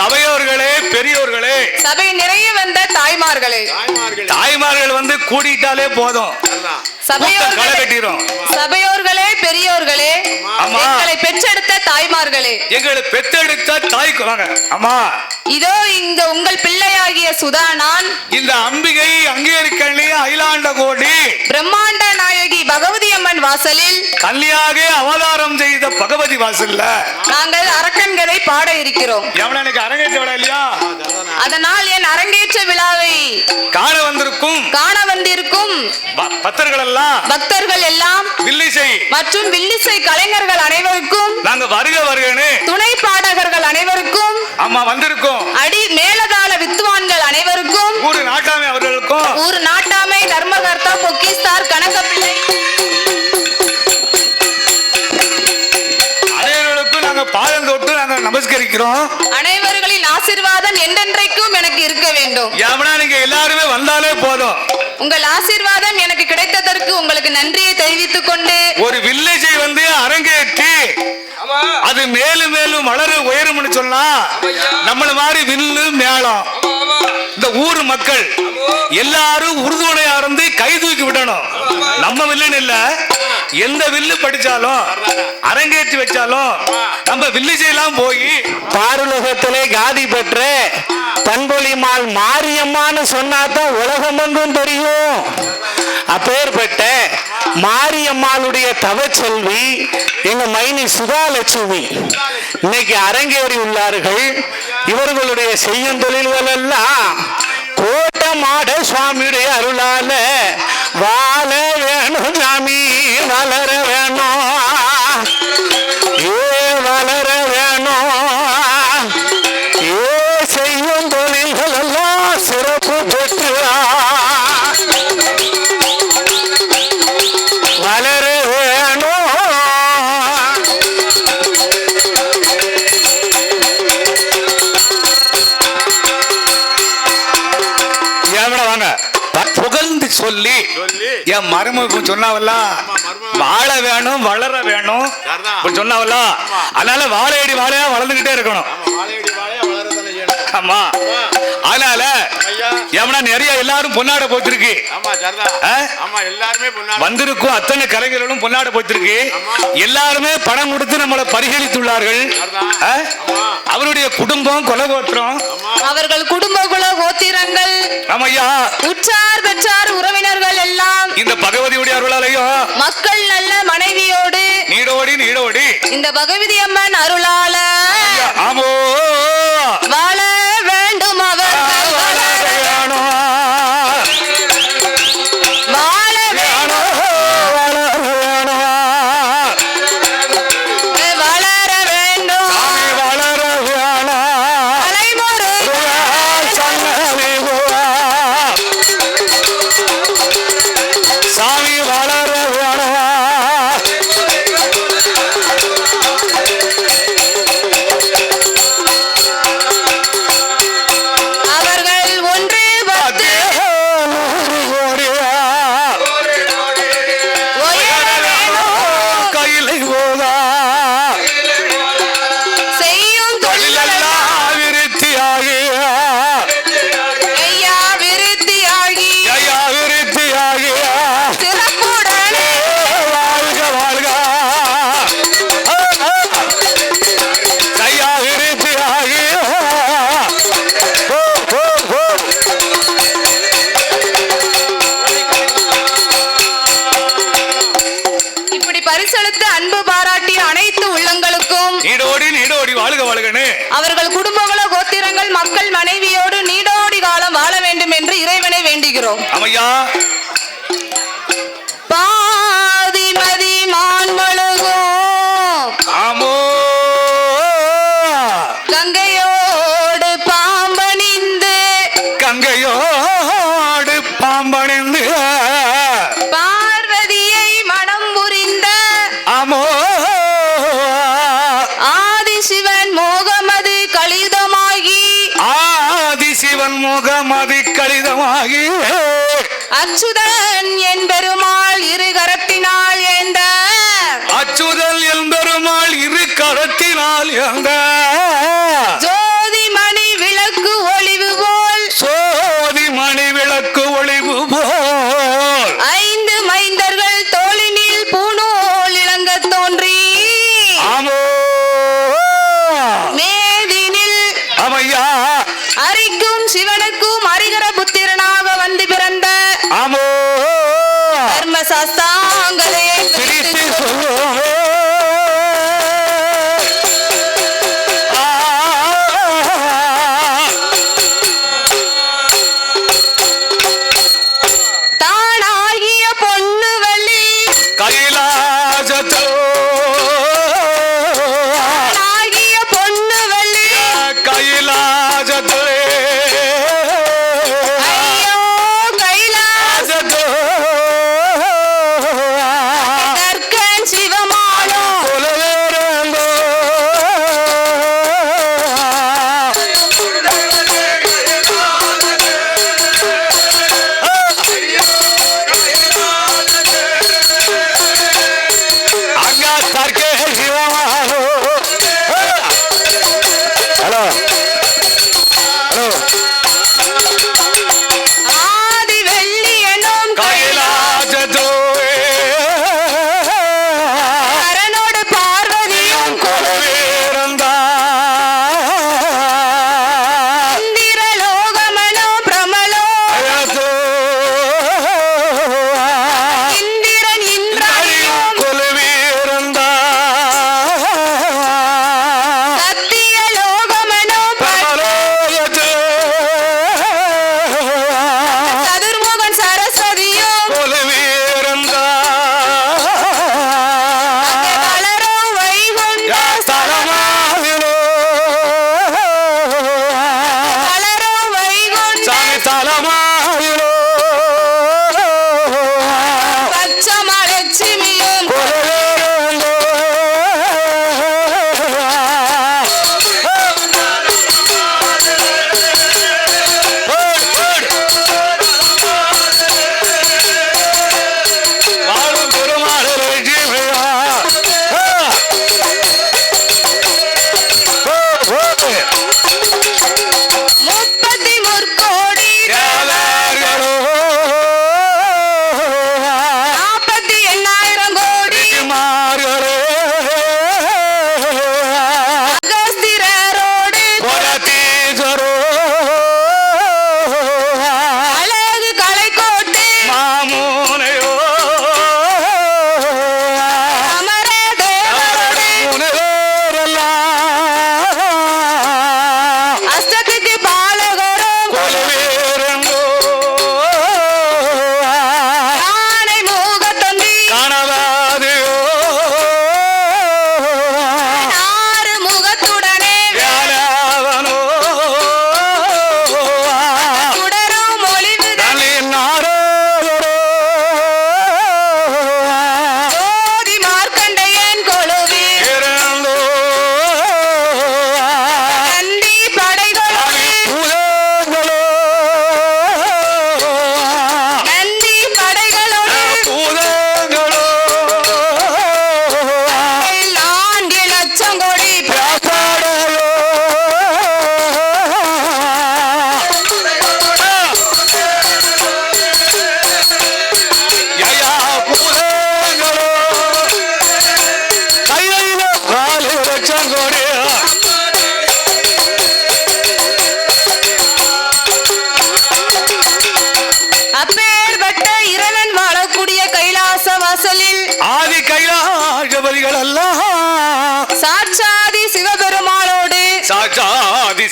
சபையோர்களே பெரியோர்களே. சபை நிறைய வந்த தாய்மார்களே. தாய்மார்கள் வந்து கூடிட்டாலே போதும். சபையோர்களே சபையோர்களே பெரியோர்களே. எங்களை பெற்றெடுத்த தாய்மார்களே. எங்களை தாய்க்கு வாங்க. அம்மா. இதோ இங்க உங்கள் பிள்ளையாகிய சுதா நான். இந்த அம்பிகை அங்கேற்கண்ணி அகிலாண்ட கோடி. பிரம்மாண்ட நாயகி பகவதி அம்மன் வாசலில். கன்னியாக அவதாரம் செய்த பகவதி வாசல்ல. நாங்கள் அரக்கன்களை பாட இருக்கிறோம். எவன எனக்கு அரங்கேற்ற இல்லையா? அதனால் என் அரங்கேற்ற விழாவை காண வந்திருக்கும். காண வந்திருக்கும். பக்தர்கள் எல்லாம் பக்தர்கள் எல்லாம். மற்றும் வில்லிசை கலைஞர்கள் அனைவருக்கும் நாங்க வருக வருகன்னு துணை பாடகர்கள் அனைவருக்கும் அம்மா வந்திருக்கோம். அடி மேலதாள வித்துவான்கள் அனைவருக்கும் ஊரு நாட்டாமை அவர்களுக்கும். ஊர் நாட்டாமை தர்மகர்த்தா பொக்கிஸ்தார் கணக்கப்பிள்ளை அனைவர்களுக்கும் நாங்க பாதம் தொட்டு நாங்க நமஸ்கரிக்கிறோம். அனைவர்களின் ஆசிர்வாதம் என்றென்றைக்கும் எனக்கு இருக்க வேண்டும். எவனா நீங்க எல்லாருமே வந்தாலே போதும். உங்கள் ஆசிர்வாதம் எனக்கு கிடைத்ததற்கு உங்களுக்கு நன்றியை தெரிவித்துக் கொண்டு ஒரு வில்லேஜை வந்து அரங்கேற்றி அது மேலும் மேலும் வளர உயரும்னு சொன்னா நம்மள மாதிரி வில்லு மேளம். இந்த ஊர் மக்கள் எல்லாரும் உறுதுணையா இருந்து கை தூக்கி விடணும். நம்ம வில்லுன்னு இல்ல. எந்த வில்லு படிச்சாலும் அரங்கேற்றி வச்சாலும் நம்ம வில்லிசையெல்லாம் போய் பாருலகத்திலே காதி பெற்று பண்பொழிமால் மாரியம்மான்னு சொன்னாதான் உலகமெங்கும் தெரியும். அப்பேற்பட்ட மாரியம்மாளுடைய தவச்செல்வி எங்க மைனி சுதாலட்சுமி. இன்னைக்கு அரங்கேறி உள்ளார்கள். இவர்களுடைய செய்யும் தொழில்கள் எல்லாம் தோட்டமாட சுவாமியுடைய அருளால வாழ வேணும் சாமி வளர வேணும். என் மருமகம் சொன்னாவல்ல ஆமா, மருமக. வாழ வேணும் வளர வேணும். சரிதான். இப்படி சொன்னாவல்ல அதனால வாழையடி வாழையா வளர்ந்துகிட்டே இருக்கணும். ஆமா. அதனால எவனா நிறைய எல்லாரும் பொன்னாட போத்திருக்கு. ஆமா சரிதான் ஆ? ஆமா எல்லாருமே பொண்ணாடி வந்திருக்கும் அத்தனை கலைஞர்களும் பொன்னாட போத்திருக்கு. எல்லாருமே பணம் கொடுத்து நம்மளை? ஆமா. அவருடைய குடும்பம் கொலகோத்திரம். அவர்கள் குடும்ப குல கோத்திரங்கள் ஆமையா. உற்றார் பெற்றார் உறவினர்கள் எல்லாம். இந்த பகவதியுடைய அருளாலையும் மக்கள் நல்ல மனைவியோடு. நீடோடி நீடோடி. இந்த பகவதி அம்மன் அருளால. வளர வேண்டுகிறோம் அமையா பாதிமதி மான்மழுகும் ஆமோ. கங்கையோடு பாம்பணிந்து. கங்கையோடு பாம்பணிந்து. பார்வதியை மனம் புரிந்த. ஆமோ. ஆதிசிவன் மோகமது கலிதமாகி ஆதிசிவன் கடிதமாகி அச்சுதன் என் பெருமாள் இரு கரத்தினால் ஏந்த. அச்சுதல் என்பெருமாள் இரு கரத்தினால் எங்க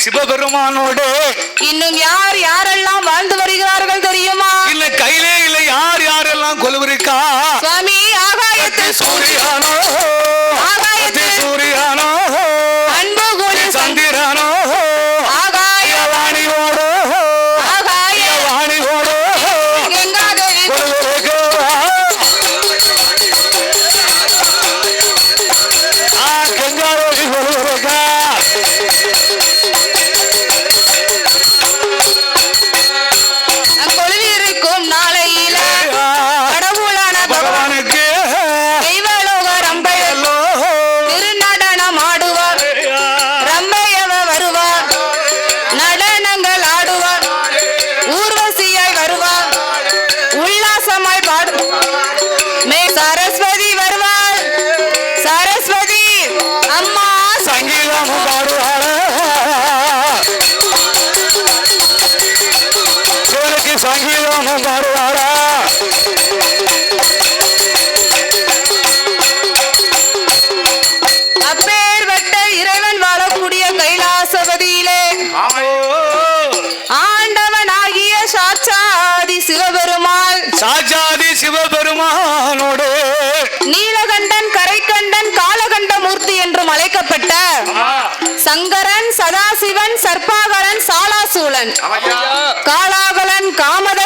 சிவபெருமானோடு. இன்னும் யார் யாரெல்லாம் வாழ்ந்து வருகிறார்கள் தெரியுமா? இல்ல கையிலே இல்லை யார் யாரெல்லாம் கொலுவிருக்கா சுவாமி ஆகாயத்தை சூரியானோ சாலாசூலன் ஆமையா காளாகலன் காமத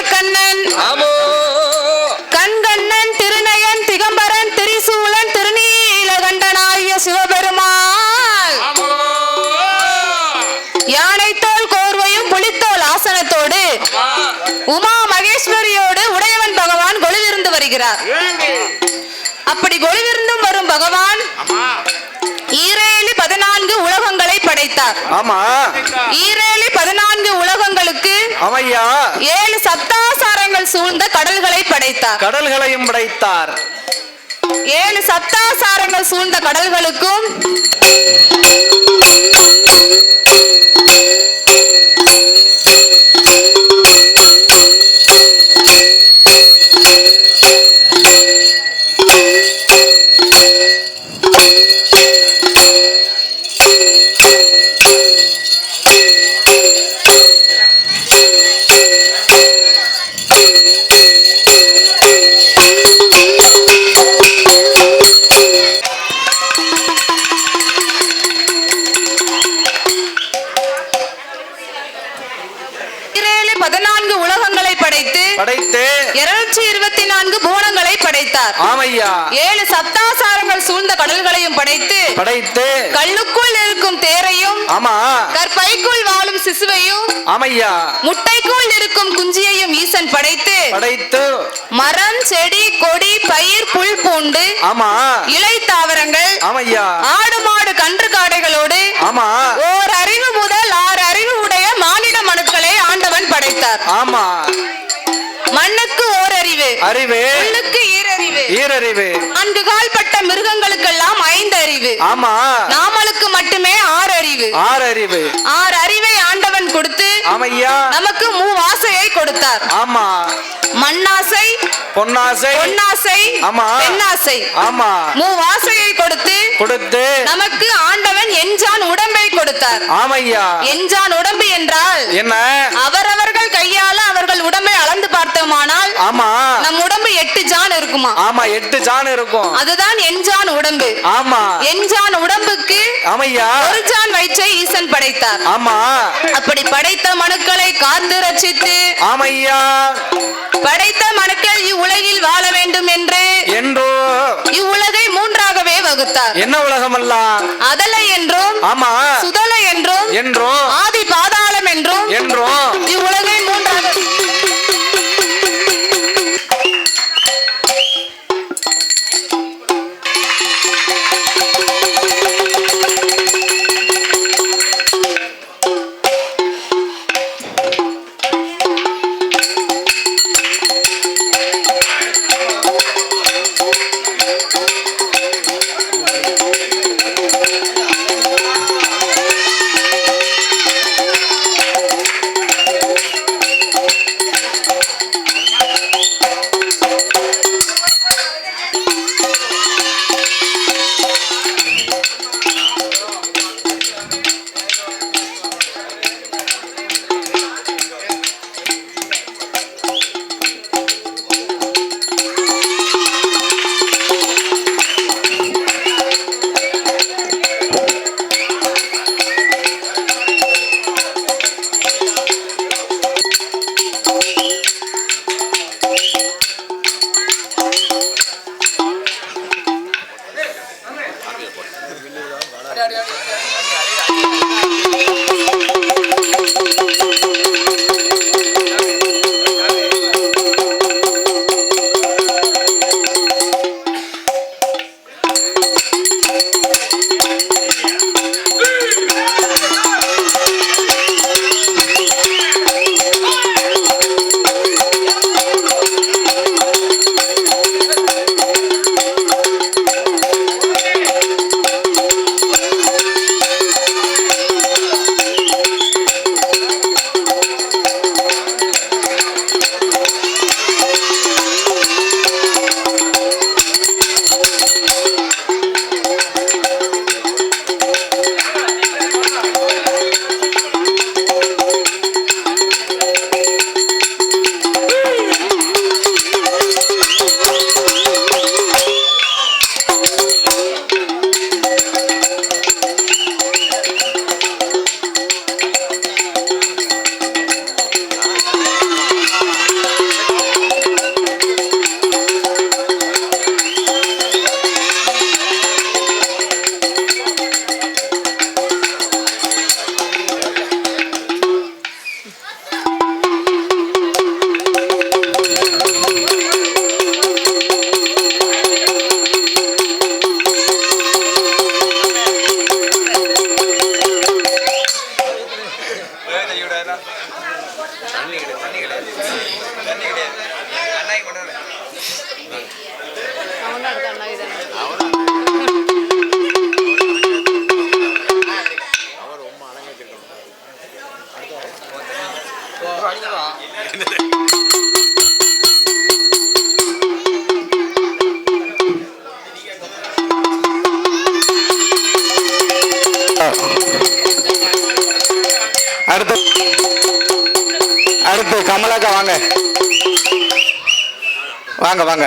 கடல்களை படைத்தார். கடல்களையும் படைத்தார். ஏழு சப்தாசாரங்கள் சூழ்ந்த கடல்களுக்கும் சிசுவையும் ஆமையா. முட்டைக்குள் இருக்கும் குஞ்சியையும் ஈசன் படைத்து படைத்து மரம் செடி கொடி பயிர் புல் பூண்டு ஆமா. இலை தாவரங்கள் ஆமையா. ஆடு மாடு கன்று காடைகளோடு ஆமா. ஓர் அறிவு முதல் ஆறு அறிவு உடைய மானிட மனுக்களை ஆண்டவன் படைத்தார். ஆமா. மண்ணுக்கு ஓர் அறிவு அறிவு. ஈரறிவு. ஈரறிவு. நான்கு கால்பட்ட மிருகங்களுக்கெல்லாம் ஐந்து அறிவு ஆமா. நாமளுக்கு மட்டுமே ஆறு அறிவு ஆறு அறிவு ஆறு அறிவை ஆண்டவன் கொடுத்து ஆமையா. நமக்கு மூவாசையை கொடுத்தார். ஆமா. மண்ணாசை பொன்னாசை. பொன்னாசை ஆமா. பெண்ணாசை ஆமா. மூவாசையை கொடுத்து கொடுத்து நமக்கு ஆண்டவன் எஞ்சான் உடம்பை கொடுத்தார். ஆமையா. எஞ்சான் உடம்பு என்றால் என்ன? அவரவர்கள் கையால அவர்கள் உடம்பை பார்த்தோமானால் ஆமா. நம் உடம்பு எட்டு ஜான் இருக்குமா? ஆமா எட்டு ஜான் இருக்கும். அதுதான் எஞ்சான் உடம்பு. ஆமா. எஞ்சான் உடம்புக்கு ஆமையா. ஒரு ஜான் வயிற்றை ஈசன் படைத்தார். ஆமா. அப்படி படைத்த மனுக்களை காத்து ரட்சித்து ஆமையா. படைத்த மனுக்கள் இவ்வுலகில் வாழ வேண்டும் என்று என்றோ. இவ்வுலகை மூன்றாகவே வகுத்தார். என்ன உலகமெல்லாம் அதலை என்றும் ஆமா. சுதலை என்றும் என்றோ. ஆதி பாதாளம் என்றும் என்றோ. இவ்வுலகை மூன்றாக అన్న அடுத்து அடுத்து கமலாக்கா வாங்க. வாங்க வாங்க.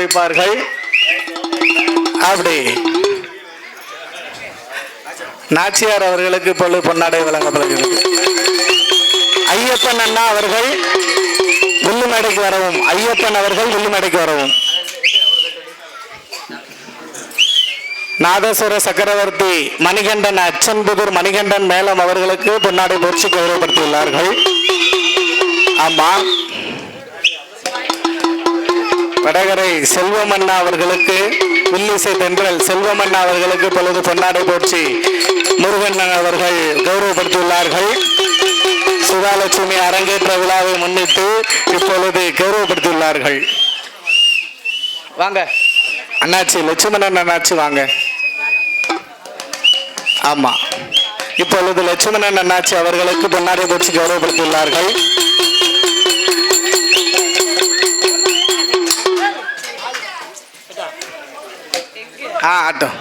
வைப்பார்கள் அப்படி. நாச்சியார் அவர்களுக்கு இப்பொழுது பொன்னாடை வழங்கப்படுகிறது. ஐயப்பன் அண்ணா அவர்கள் வில்லுமேடைக்கு வரவும் ஐயப்பன் அவர்கள் வில்லுமேடைக்கு வரவும். நாதேஸ்வர சக்கரவர்த்தி மணிகண்டன் அச்சன்புதூர் மணிகண்டன் மேலம் அவர்களுக்கு பொன்னாடை போற்றி கௌரவப்படுத்தியுள்ளார்கள். ஆமா வடகரை செல்வமண்ணா அவர்களுக்கு வில்லிசை தென்றல் செல்வமண்ணா அவர்களுக்கு பொழுது பொன்னாடை போற்றி முருகன் அவர்கள் கௌரவப்படுத்தியுள்ளார்கள். சுதாலட்சுமி அரங்கேற்ற விழாவை முன்னிட்டு இப்பொழுது கௌரவப்படுத்தியுள்ளார்கள். வாங்க. அண்ணாச்சி லட்சுமணன் அண்ணாச்சி வாங்க. ஆமா. இப்பொழுது லட்சுமணன் அண்ணாச்சி அவர்களுக்கு பொன்னாடை போற்றி கௌரவப்படுத்தியுள்ளார்கள். ஆ ஆட்டம்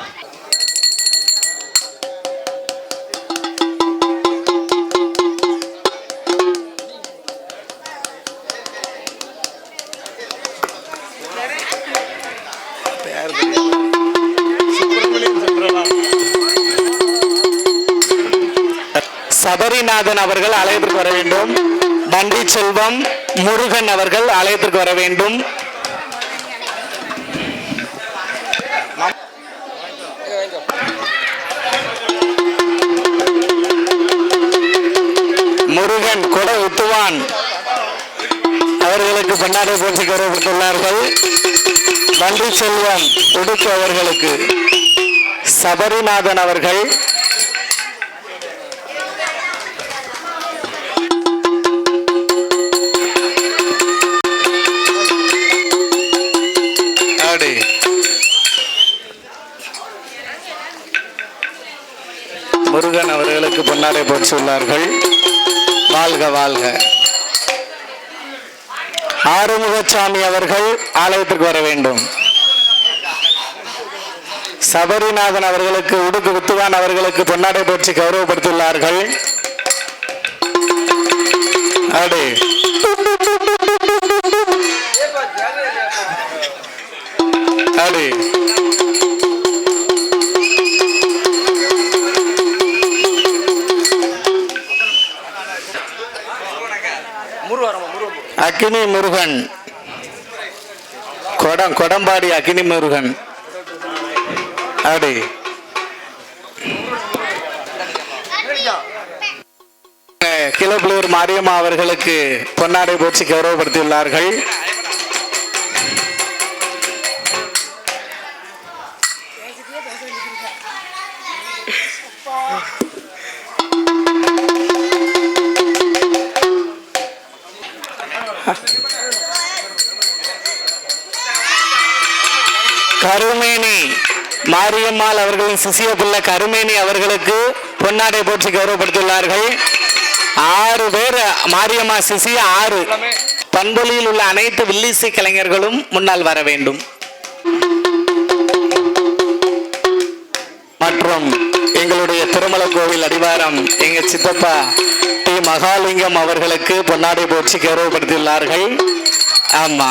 சபரிநாதன் அவர்கள் ஆலயத்திற்கு வர வேண்டும். பண்டி செல்வம். முருகன் அவர்கள் ஆலயத்திற்கு வர வேண்டும். முருகன் கொடை உத்துவான் அவர்களுக்கு பன்னாடை போற்றி கௌரவப்பட்டுள்ளார்கள் நன்றி செல்வம் உடுக்கு அவர்களுக்கு. சபரிநாதன் அவர்கள். முருகன் அவர்களுக்கு பொன்னாடை போற்றுள்ளார்கள் வாழ்க வாழ்க. ஆறுமுகசாமி அவர்கள் ஆலயத்திற்கு வர வேண்டும். சபரிநாதன் அவர்களுக்கு உடுக்கு வித்துவான் அவர்களுக்கு பொன்னாடை போற்றி கௌரவப்படுத்தியுள்ளார்கள். அடே. அடே. அக்கினி முருகன். கொடம் கொடம்பாடி அக்னி முருகன். அப்படி கிளப்புலூர் மாரியம்மா அவர்களுக்கு பொன்னாடை போச்சு கௌரவப்படுத்தியுள்ளார்கள். கருமேனி. மாரியம்மாள் அவர்களின் சிசிய பிள்ளை கருமேனி அவர்களுக்கு பொன்னாடை போற்றி கௌரவப்படுத்தியுள்ளார்கள். ஆறு பேர் மாரியம்மா சிசிய ஆறு. பண்பொழியில் உள்ள அனைத்து வில்லிசை கலைஞர்களும் முன்னால் வர வேண்டும். மற்றும் எங்களுடைய திருமல கோவில் அடிவாரம் எங்க சித்தப்பா டி. மகாலிங்கம் அவர்களுக்கு பொன்னாடை போற்றி கௌரவப்படுத்தியுள்ளார்கள். ஆமா.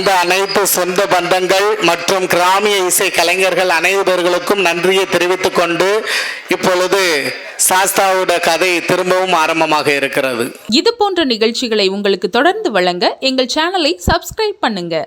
வந்த அனைத்து சொந்த பந்தங்கள் மற்றும் கிராமிய இசை கலைஞர்கள் அனைவர்களுக்கும் நன்றியை தெரிவித்துக் கொண்டு இப்பொழுது சாஸ்தாவோட கதை திரும்பவும் ஆரம்பமாக இருக்கிறது. இது போன்ற நிகழ்ச்சிகளை உங்களுக்கு தொடர்ந்து வழங்க எங்கள் சேனலை சப்ஸ்கிரைப் பண்ணுங்க.